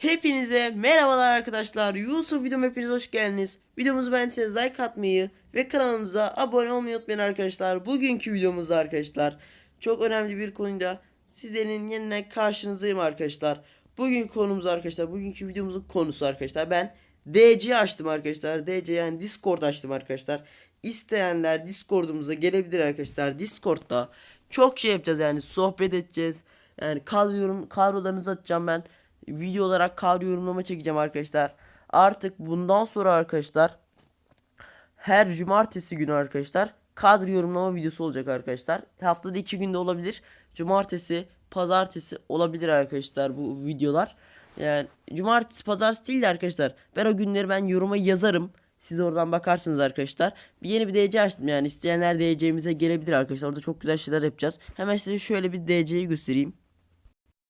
Hepinize merhabalar arkadaşlar. YouTube videoma hepiniz hoş geldiniz. Videomuzu beğendiyseniz like atmayı ve kanalımıza abone olmayı unutmayın arkadaşlar. Bugünkü videomuzda arkadaşlar çok önemli bir konuda sizlerin yeniden karşınızdayım arkadaşlar. Bugün konumuz arkadaşlar. Bugünkü videomuzun konusu arkadaşlar. Ben DC açtım arkadaşlar. DC yani Discord açtım arkadaşlar. İsteyenler Discord'umuza gelebilir arkadaşlar. Discord'da çok şey yapacağız yani sohbet edeceğiz. Yani kadro kadrolarınızı atacağım ben. Video olarak kadro yorumlama çekeceğim arkadaşlar. Artık bundan sonra arkadaşlar her cumartesi günü arkadaşlar kadro yorumlama videosu olacak arkadaşlar. Haftada iki günde olabilir. Cumartesi, pazartesi olabilir arkadaşlar bu videolar. Yani cumartesi, pazartesi değil de arkadaşlar. Ben o günleri ben yoruma yazarım. Siz oradan bakarsınız arkadaşlar. Bir yeni bir DC açtım yani. isteyenler DC'mize gelebilir arkadaşlar. Orada çok güzel şeyler yapacağız. Hemen size şöyle bir DC'yi göstereyim.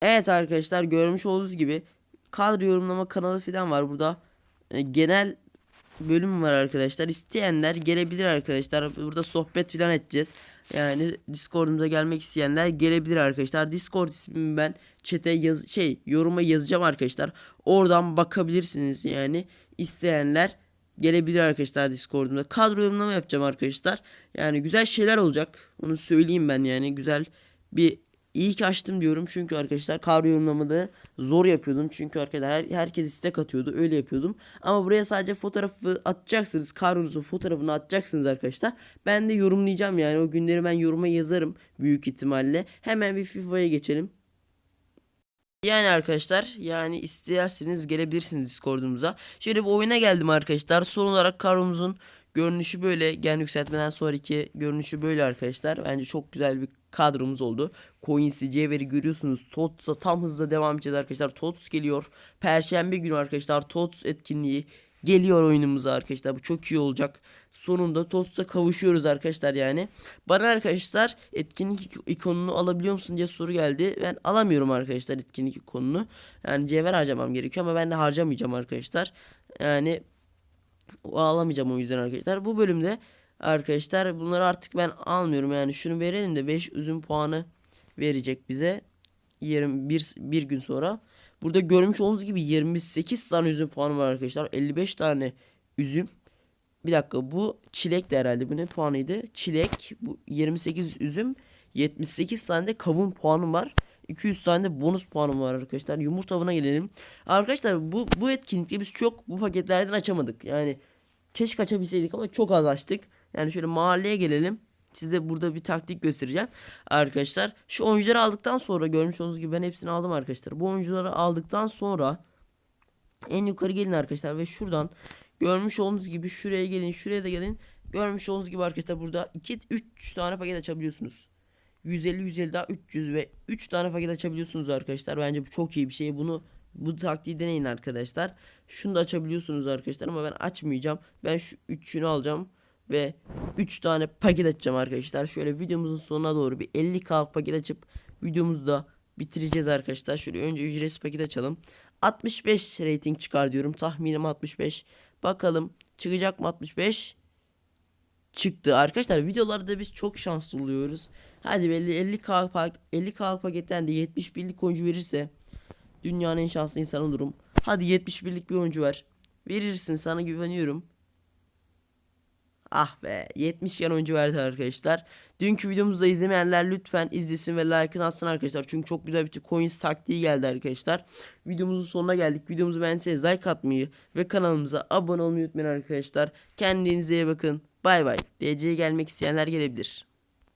Evet arkadaşlar görmüş olduğunuz gibi kadro yorumlama kanalı falan var burada. E, genel bölüm var arkadaşlar. İsteyenler gelebilir arkadaşlar. Burada sohbet falan edeceğiz. Yani Discord'umuza gelmek isteyenler gelebilir arkadaşlar. Discord ismimi ben chat'e yaz şey yoruma yazacağım arkadaşlar. Oradan bakabilirsiniz yani. isteyenler gelebilir arkadaşlar Discord'umda. Kadro yorumlama yapacağım arkadaşlar. Yani güzel şeyler olacak. Onu söyleyeyim ben yani. Güzel bir İyi ki açtım diyorum çünkü arkadaşlar kadro yorumlamaları zor yapıyordum. Çünkü arkadaşlar her, herkes istek atıyordu öyle yapıyordum. Ama buraya sadece fotoğrafı atacaksınız. Kadronuzun fotoğrafını atacaksınız arkadaşlar. Ben de yorumlayacağım yani o günleri ben yoruma yazarım büyük ihtimalle. Hemen bir FIFA'ya geçelim. Yani arkadaşlar yani isterseniz gelebilirsiniz Discord'umuza. Şöyle bir oyuna geldim arkadaşlar. Son olarak kadromuzun görünüşü böyle. Gen yükseltmeden sonraki görünüşü böyle arkadaşlar. Bence çok güzel bir kadromuz oldu. Coins'i, Cevher'i görüyorsunuz. TOTS'a tam hızla devam edeceğiz arkadaşlar. TOTS geliyor. Perşembe günü arkadaşlar TOTS etkinliği geliyor oyunumuza arkadaşlar. Bu çok iyi olacak. Sonunda TOTS'a kavuşuyoruz arkadaşlar yani. Bana arkadaşlar etkinlik ikonunu alabiliyor musun diye soru geldi. Ben alamıyorum arkadaşlar etkinlik ikonunu. Yani cevher harcamam gerekiyor ama ben de harcamayacağım arkadaşlar. Yani alamayacağım o yüzden arkadaşlar. Bu bölümde arkadaşlar bunları artık ben almıyorum yani şunu verelim de 5 üzüm puanı verecek bize 21 bir gün sonra. Burada görmüş olduğunuz gibi 28 tane üzüm puanı var arkadaşlar. 55 tane üzüm. Bir dakika bu çilek de herhalde. Bu ne puanıydı? Çilek. Bu 28 üzüm. 78 tane de kavun puanım var. 200 tane de bonus puanım var arkadaşlar. Yumurta avına gelelim. Arkadaşlar bu bu etkinlikte biz çok bu paketlerden açamadık. Yani keşke açabilseydik ama çok az açtık. Yani şöyle mahalleye gelelim. Size burada bir taktik göstereceğim. Arkadaşlar şu oyuncuları aldıktan sonra görmüş olduğunuz gibi ben hepsini aldım arkadaşlar. Bu oyuncuları aldıktan sonra en yukarı gelin arkadaşlar ve şuradan görmüş olduğunuz gibi şuraya gelin şuraya da gelin. Görmüş olduğunuz gibi arkadaşlar burada 2 3 tane paket açabiliyorsunuz. 150 150 daha 300 ve 3 tane paket açabiliyorsunuz arkadaşlar. Bence bu çok iyi bir şey. Bunu bu taktiği deneyin arkadaşlar. Şunu da açabiliyorsunuz arkadaşlar ama ben açmayacağım. Ben şu üçünü alacağım ve 3 tane paket açacağım arkadaşlar. Şöyle videomuzun sonuna doğru bir 50k paket açıp videomuzu da bitireceğiz arkadaşlar. Şöyle önce ücretsiz paket açalım. 65 rating çıkar diyorum. Tahminim 65. Bakalım çıkacak mı 65? Çıktı. Arkadaşlar videolarda biz çok şanslı oluyoruz. Hadi belli 50k pak 50k paketten de 71'lik oyuncu verirse dünyanın en şanslı insanı olurum. Hadi 71'lik bir oyuncu ver. Verirsin sana güveniyorum. Ah be 70 yan oyuncu verdi arkadaşlar. Dünkü videomuzda izlemeyenler lütfen izlesin ve like'ını atsın arkadaşlar. Çünkü çok güzel bir coins taktiği geldi arkadaşlar. Videomuzun sonuna geldik. Videomuzu beğendiyseniz like atmayı ve kanalımıza abone olmayı unutmayın arkadaşlar. Kendinize iyi bakın. Bay bay. DC'ye gelmek isteyenler gelebilir.